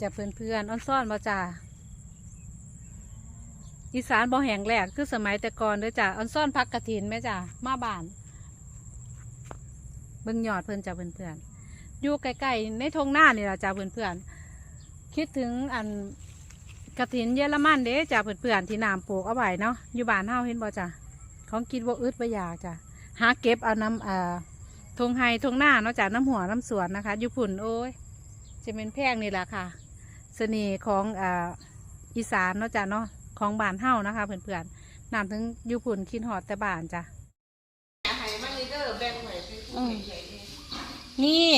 จะเพื่อนเพื่อนอ้อนซ่อนมาจ้าอีสานบ่แห่งแรกคือสมัยแต่ก่อนเด้อจ้าอ้อนซ่อนพักกระถินแม่จ้ามาบ้านเบิ่งยอดเพื่อนจ้าเพื่อนเพื่อนอยู่ใกล้ๆในทงหน้านี่ละจ้าเพื่อนเพื่อนคิดถึงอันกระถินเยอรมันเด้จ้าเพื่อนเพื่อนๆที่น้ำปลูกเอาไว้เนาะอยู่บ้านเฮาเห็นบ่จ้าของกินบ่อึดบ่อยากจ้าหาเก็บเอาน้ำเอ่อทงไฮทงหน้าเนาะจ้าน้ำหัวน้ำสวนนะคะอยู่พุ่นโอ้ยจะเป็นแพงนี่แหละค่ะ เสน่ห์ของอ่าอีสานเนาะจ้ะเนาะของบ้านเฮานะคะเพื่อนๆนำถึงอยูพุ่นคินหอดแต่บ้านจ้ะให้มันนี่เด้อแบ่งไว้เป็นผู้ใหญ่ๆนี่นี่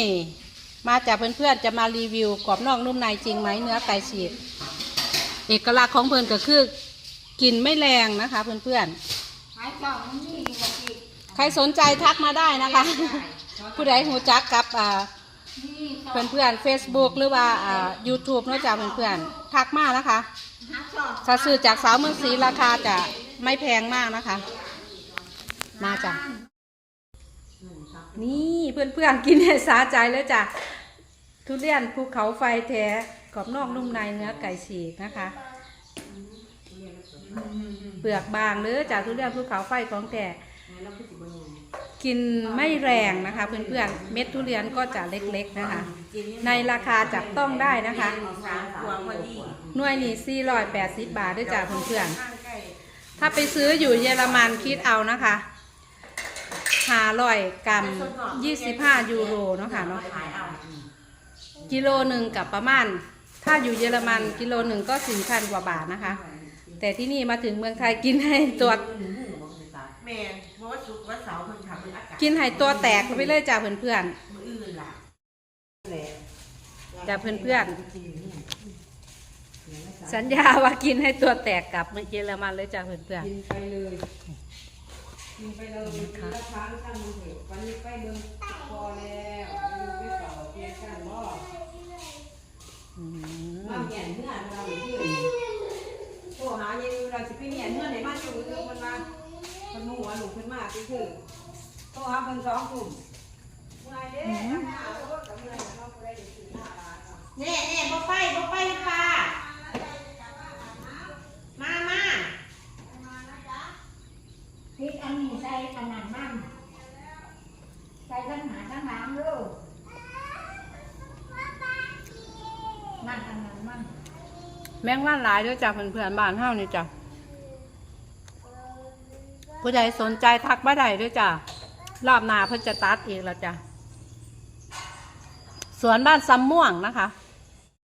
มาจากเพื่อนๆจะมารีวิวกรอบนอกนุ่มในจริงไหมเนื้อไก่ฉีดเอกลักษณ์ของเพื่อนก็คือกลิ่นไม่แรงนะคะ เพื่อนหายกล่องมันนี่ก็อีกๆใครสนใจทักมาได้นะคะ ผู้ใดหูจักกับอ่านี่ เพื่อนเพื่อนเฟซบุ๊กหรือว่าอ่า YouTube เนาะจ้ะเพื่อนๆทักมานะคะหาช่องถ้าซื้อจากสาวเมืองศรีราคาจะไม่แพงมากนะคะ มาจ้ะนี่เพื่อนๆกินให้สาใจแล้วจ้ะทุเรียนภูเขาไฟแท้กรอบนอกนุ่มในเนื้อไก่ฉีกนะคะเปลือกบางเลยจ้ะทุเรียนภูเขาไฟของแท้ กินไม่แรงนะคะเพื่อนๆเม็ดทุเรียนก็จะเล็กๆนะคะ ในราคาจับต้องได้นะคะหน่วยนี้480 บาทด้วยจ้ะเพื่อนๆถ้าไปซื้ออยู่เยอรมันคิดเอานะคะหาร้อยกรัมยี่สิบห้ายูโรเนาะค่ะเนาะกิโลหนึ่งกับประมาณ ถ้าอยู่เยอรมันกิโลหนึ่งก็สี่พันกว่าบาทนะคะ แต่ที่นี่มาถึงเมืองไทยกินให้ตัว แม่นเพราะว่าสุกร์วันเสาร์เพิ่นทำเป็นอากาศกินให้ตัวแตกไปเลยจ้าเพื่อนมื้ออื่นล่ะๆจ้าเพื่อนๆสัญญาว่ากินให้ตัวแตกกลับเมืองเยอรมันเลยจ้าเพื่อนกินไปเลยกินไปเลยกินละครั้งตั้งมือถือวันนี้ไปเบิ่งพอแล้วไปดูไปเป่าเพียงกันบ่ๆอืมมาเหยียนเมื่อเราอยู่ที่โทรหายังเราสิไปเหยียนเมื่อไหนมาอยู่คือมันมา คนหมู่ว่าลูกขึ้นมาคือคือโทรหาเพิ่นสองกลุ่มเมื่อยเด้ทำงานเอารถกับเมื่อยเนาะบ่ได้ไปซื้อหน้าร้านเนาะแน่แน่บ่ไปบ่ไปป้ามามาพริกอันนี้ใส่ขนาดมันใส่ทั้งหาทั้งหลังลูกนั่นขนาดมันแมงว่านหลายด้วยจ้าเพื่อนๆบ้านเฮานี่จ้ะ ผู้ใดสนใจทักมาได้ด้วยจ้ะรอบหน้าเพิ่นจะตัดอีกแล้วจ้ะสวนบ้านซ้ำม่วงนะคะ